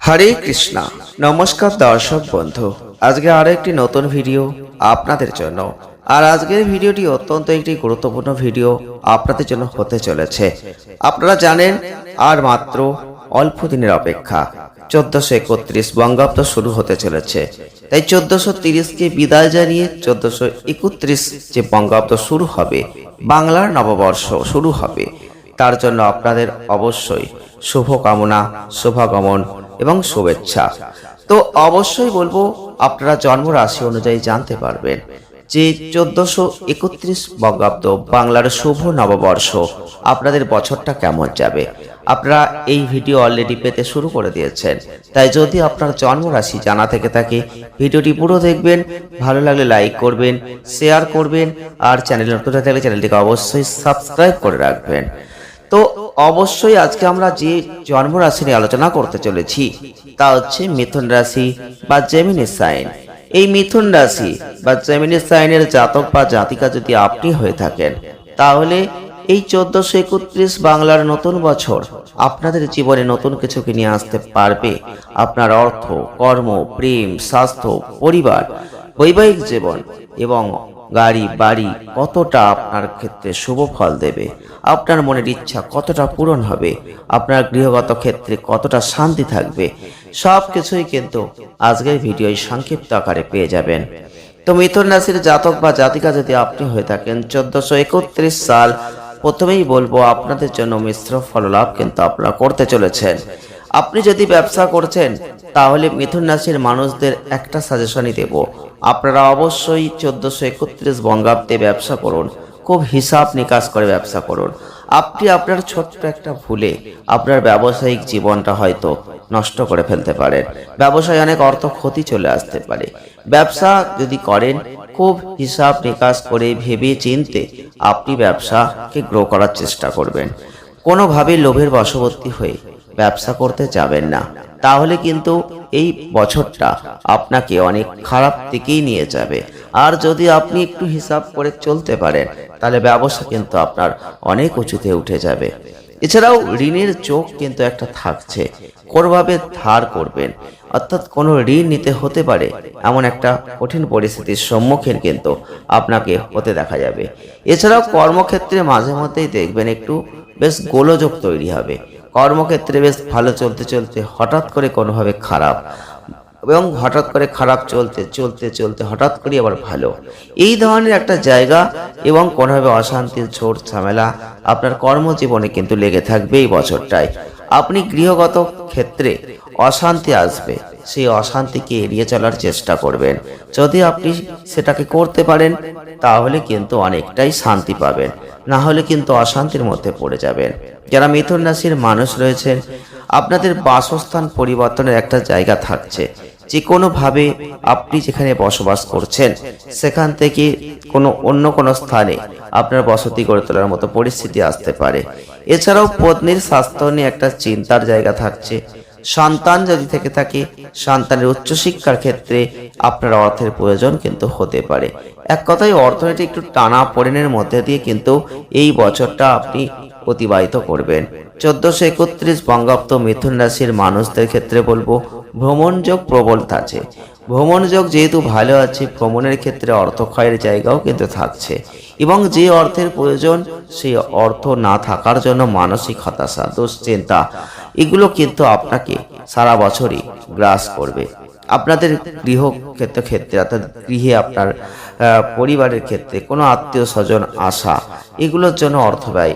হরে কৃষ্ণা। নমস্কার দর্শক বন্ধু। আজকে আরও একটি নতুন ভিডিও আপনাদের জন্য। আর আজকের ভিডিওটি অত্যন্ত একটি গুরুত্বপূর্ণ ভিডিও আপনাদের জন্য হতে চলেছে। আপনারা জানেন, আর মাত্র অল্প দিনের অপেক্ষা। চোদ্দশো একত্রিশ বঙ্গাব্দ শুরু হতে চলেছে। তাই চোদ্দশো তিরিশকে বিদায় জানিয়ে চোদ্দশো একত্রিশ যে বঙ্গাব্দ শুরু হবে, বাংলার নববর্ষ শুরু হবে, তার জন্য আপনাদের অবশ্যই শুভকামনা, শুভাগমন এবং শুভেচ্ছা। তো অবশ্যই বলব, আপনারা জন্ম রাশি অনুযায়ী জানতে পারবেন যে চোদ্দশো একত্রিশ বঙ্গাব্দ বাংলার শুভ নববর্ষ আপনাদের বছরটা কেমন যাবে। আপনারা এই ভিডিও অলরেডি পেতে শুরু করে দিয়েছেন। তাই যদি আপনার জন্ম রাশি জানা থেকে থাকে, ভিডিওটি পুরো দেখবেন, ভালো লাগলে লাইক করবেন শেয়ার করবেন, আর চ্যানেল নতুন থাকলে চ্যানেলটিকে অবশ্যই সাবস্ক্রাইব করে রাখবেন। অবশ্যই আজকে আমরা যে জন্ম রাশি নিয়ে আলোচনা করতে চলেছি, তা হচ্ছে মিথুন রাশি বা জেমিনি সাইন এই মিথুন রাশি বা জেমিনি সাইনের জাতক বা জাতিকা যদি আপনি হয়ে থাকেন, তাহলে এই চোদ্দশো একত্রিশ বাংলার নতুন বছর আপনাদের জীবনে নতুন কিছুকে নিয়ে আসতে পারবে। আপনার অর্থ, কর্ম, প্রেম, স্বাস্থ্য, পরিবার বৈবাহিক জীবন এবং গাড়ি, বাড়ি কতটা আপনার ক্ষেত্রে শুভ ফল দেবে? আপনার মনের ইচ্ছা কতটা পূরণ হবে? আপনার গৃহগত ক্ষেত্রে কতটা শান্তি থাকবে? সব কিছুই কিন্তু আজকের ভিডিওয় সংক্ষিপ্ত আকারে পেয়ে যাবেন। তো মিথুন রাশির জাতক বা জাতিকা যদি আপনি হয়ে থাকেন, চোদ্দশো একত্রিশ সাল প্রথমেই বলব আপনাদের জন্য মিশ্র ফললাভ কিন্তু আপনারা করতে চলেছেন। আপনি যদি ব্যবসা করছেন, তাহলে মিথুন রাশির মানুষদের একটা সাজেশনই দেব। আপনারা অবশ্যই চোদ্দশো একত্রিশ বঙ্গাব্দে ব্যবসা করুন। খুব হিসাব নিকাশ করে ব্যবসা করুন। আপনি আপনার ছোট্ট একটা ভুলে আপনার ব্যবসায়িক জীবনটা হয়তো নষ্ট করে ফেলতে পারেন। ব্যবসায় অনেক অর্থ ক্ষতি চলে আসতে পারে। ব্যবসা যদি করেন, খুব হিসাব নিকাশ করে ভেবে চিনতে আপনি ব্যবসাকে গ্রো করার চেষ্টা করবেন। কোনোভাবে লোভের বশবর্তী হয়ে ব্যবসা করতে যাবেন না। তাহলে কিন্তু এই বছরটা আপনাকে অনেক খারাপ দিকেই নিয়ে যাবে। আর যদি আপনি একটু হিসাব করে চলতে পারেন, তাহলে ব্যবসা কিন্তু আপনার অনেক উঁচুতে উঠে যাবে। এছাড়াও ঋণের চোখ কিন্তু একটা থাকছে। কোনোভাবে ধার করবেন। অর্থাৎ কোনো ঋণ নিতে হতে পারে, এমন একটা কঠিন পরিস্থিতির সম্মুখীন কিন্তু আপনাকে হতে দেখা যাবে। এছাড়াও কর্মক্ষেত্রে মাঝে মধ্যেই দেখবেন একটু বেশ গোলযোগ তৈরি হবে। কর্মক্ষেত্রে বেশ ভালো চলতে চলতে হঠাৎ করে কোনোভাবে খারাপ। এবং হঠাৎ করে খারাপ চলতে চলতে চলতে হঠাৎ করে আবার ভালো। এই ধরনের একটা জায়গা এবং কোনোভাবে অশান্তির ছোট ঝামেলা আপনার কর্মজীবনে কিন্তু লেগে থাকবে এই বছরটায়। আপনি গৃহগত ক্ষেত্রে অশান্তি আসবে, সেই অশান্তিকে এড়িয়ে চলার চেষ্টা করবেন। যদি আপনি সেটাকে করতে পারেন তাহলে কিন্তু অনেকটাই শান্তি পাবেন। না হলে কিন্তু অশান্তির মধ্যে পড়ে যাবেন। যারা মিথুন রাশির মানুষ রয়েছেন, আপনাদের বাসস্থান পরিবর্তনের একটা জায়গা থাকছে। যে কোনোভাবে আপনি যেখানে বসবাস করছেন, সেখান থেকে কোনো অন্য কোনো স্থানে আপনার বসতি গড়ে তোলার মতো পরিস্থিতি আসতে পারে। এছাড়াও পত্নীর স্বাস্থ্য নিয়ে একটা চিন্তার জায়গা থাকছে। সন্তান যদি থেকে থাকে, সন্তানের উচ্চশিক্ষার ক্ষেত্রে আপনার অর্থের প্রয়োজন কিন্তু হতে পারে। এক কথায় অর্থনীতি একটু টানা পড়েনের মধ্যে দিয়ে কিন্তু এই বছরটা আপনি অতিবাহিত করবেন। চোদ্দশো একত্রিশ বঙ্গাব্দ মিথুন রাশির মানুষদের ক্ষেত্রে বলব, ভ্রমণ যোগ প্রবল আছে ভ্রমণ যোগ যেহেতু ভালো আছে, ভ্রমণের ক্ষেত্রে অর্থ ক্ষয়ের জায়গাও কিন্তু থাকছে। এবং যে অর্থের প্রয়োজন, সেই অর্থ না থাকার জন্য মানসিক হতাশা, দুশ্চিন্তা, এগুলো কিন্তু আপনাকে সারা বছরই গ্রাস করবে। আপনাদের গৃহ ক্ষেত্র ক্ষেত্রে অর্থাৎ গৃহে আপনার পরিবারের ক্ষেত্রে কোনো আত্মীয় স্বজন আসা, এগুলোর জন্য অর্থ ব্যয়,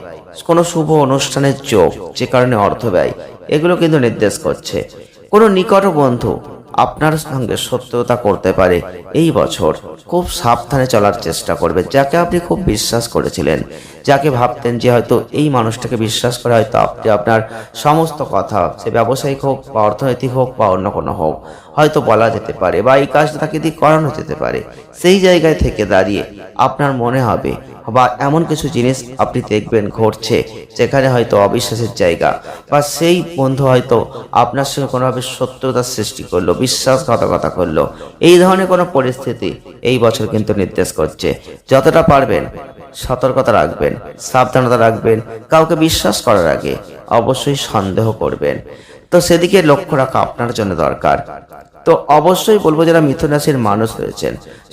কোনো শুভ অনুষ্ঠানের যোগ, যে কারণে অর্থ ব্যয়, এগুলো কিন্তু নির্দেশ করছে। কোনো নিকট বন্ধু আপনার সঙ্গে সত্যতা করতে পারে। এই বছর খুব সাবধানে চলার চেষ্টা করবেন, যাকে আপনি খুব বিশ্বাস করেছিলেন। যাকে ভাবতেন যে হয়তো এই মানুষটাকে বিশ্বাস করে হয়তো আপনি আপনার সমস্ত কথা, সে ব্যবসায়িক হোক বা অর্থনৈতিক হোক বা অন্য কোনো হোক, হয়তো বলা যেতে পারে বা এই কাজটা তাকে দিয়ে করানো যেতে পারে। সেই জায়গায় থেকে দাঁড়িয়ে আপনার মনে হবে বা এমন কিছু জিনিস আপনি দেখবেন ঘটছে, যেখানে হয়তো অবিশ্বাসের জায়গা বা সেই বন্ধু হয়তো আপনার সঙ্গে কোনোভাবে সত্যতার সৃষ্টি করল, বিশ্বাসঘাতকতা করল। এই ধরনের কোনো পরিস্থিতি এই বছর কিন্তু নির্দেশ করছে। যতটা পারবেন সতর্কতা রাখবেন, সাবধানতা রাখবেন, কাউকে বিশ্বাস করার আগে অবশ্যই সন্দেহ করবেন। তো সেদিকে লক্ষ্য রাখা আপনার জন্য দরকার। তো অবশ্যই বলব যারা মিথুন রাশির মানুষ রয়েছেন,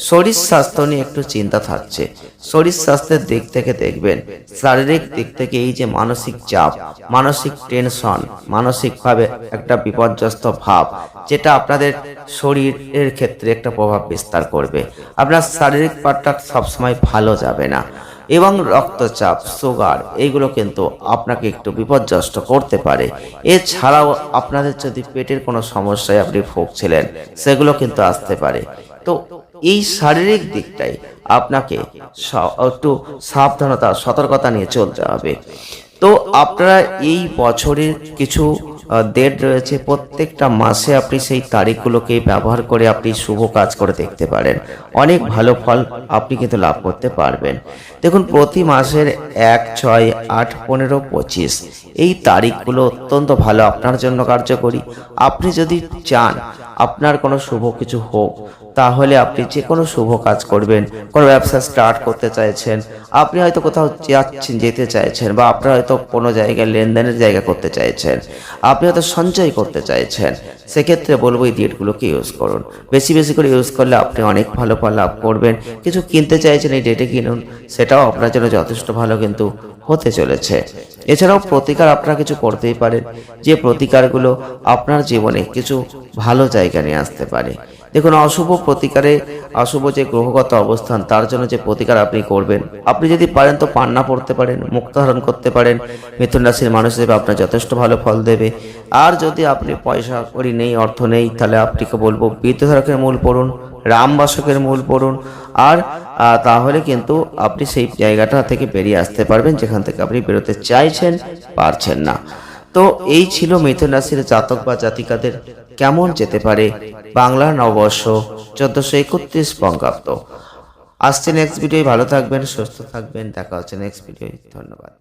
শরীর স্বাস্থ্য নিয়ে একটু চিন্তা থাকছে। শরীর স্বাস্থ্যের দিক থেকে দেখবেন, শারীরিক দিক থেকে এই যে মানসিক চাপ, মানসিক টেনশন, মানসিকভাবে একটা বিপর্যস্ত ভাব, যেটা আপনাদের শরীরের ক্ষেত্রে একটা প্রভাব বিস্তার করবে। আপনার শারীরিক পার্টটা সবসময় ভালো যাবে না। এবং রক্তচাপ, সুগার এইগুলো কিন্তু আপনাকে একটু বিপর্যস্ত করতে পারে। এছাড়াও আপনাদের যদি পেটের কোনো সমস্যায় আপনি ভুগছিলেন, সেগুলো কিন্তু আসতে পারে। তো এই শারীরিক দিকটাই আপনাকে একটু সাবধানতা, সতর্কতা নিয়ে চলতে হবে। তো আপনারা এই বছরের কিছু ডেট রয়েছে। প্রত্যেকটা মাসে আপনি সেই তারিখগুলোকে ব্যবহার করে আপনি শুভ কাজ করে দেখতে পারেন। অনেক ভালো ফল আপনি কিন্তু লাভ করতে পারবেন। দেখুন, প্রতি মাসের এক, ছয়, আট, পনেরো, পঁচিশ, এই তারিখগুলো অত্যন্ত ভালো আপনার জন্য কার্যকরী। আপনি যদি চান আপনার কোনো শুভ কিছু হোক, তাহলে আপনি যে কোনো শুভ কাজ করবেন। কোনো ব্যবসা স্টার্ট করতে চাইছেন, আপনি হয়তো কোথাও যাচ্ছেন, যেতে চাইছেন, বা আপনার হয়তো কোনো জায়গায়, লেনদেনের জায়গা করতে চাইছেন। আপনি হয়তো সঞ্চয় করতে চাইছেন। সেক্ষেত্রে বলব এই ডেটগুলোকে ইউজ করুন। বেশি বেশি করে ইউজ করলে আপনি অনেক ভালো ফল লাভ করবেন। কিছু কিনতে চাইছেন এই ডেটে কিনুন, সেটাও আপনার জন্য যথেষ্ট ভালো কিন্তু হতে চলেছে। এছাড়াও প্রতিকার আপনারা কিছু করতেই পারেন। যে প্রতিকারগুলো আপনার জীবনে কিছু ভালো জায়গা নিয়ে আসতে পারে। দেখুন, অশুভ প্রতিকারে অশুভ যে গ্রহগত অবস্থান, তার জন্য যে প্রতিকার আপনি করবেন, আপনি যদি পারেন তো পান্না পড়তে পারেন, মুক্ত ধারণ করতে পারেন, মিথুন রাশির মানুষ হিসেবে আপনার যথেষ্ট ভালো ফল দেবে। আর যদি আপনি পয়সা করি নেই, অর্থ নেই, তাহলে আপনাকে বলব বৃদ্ধধারকের মূল পড়ুন, রামবাসকের মূল পড়ুন, আর তাহলে কিন্তু আপনি সেই জায়গাটা থেকে বেরিয়ে আসতে পারবেন, যেখান থেকে আপনি বেরোতে চাইছেন, পারছেন না। তো এই ছিল মিথুন রাশির জাতক বা জাতিকাদের কেমন যেতে পারে বাংলা নববর্ষ চোদ্দশো একত্রিশ বঙ্গাব্দ। আসছে নেক্সট ভিডিও ভালো থাকবেন, সুস্থ থাকবেন। দেখা হচ্ছে নেক্সট ভিডিও ধন্যবাদ।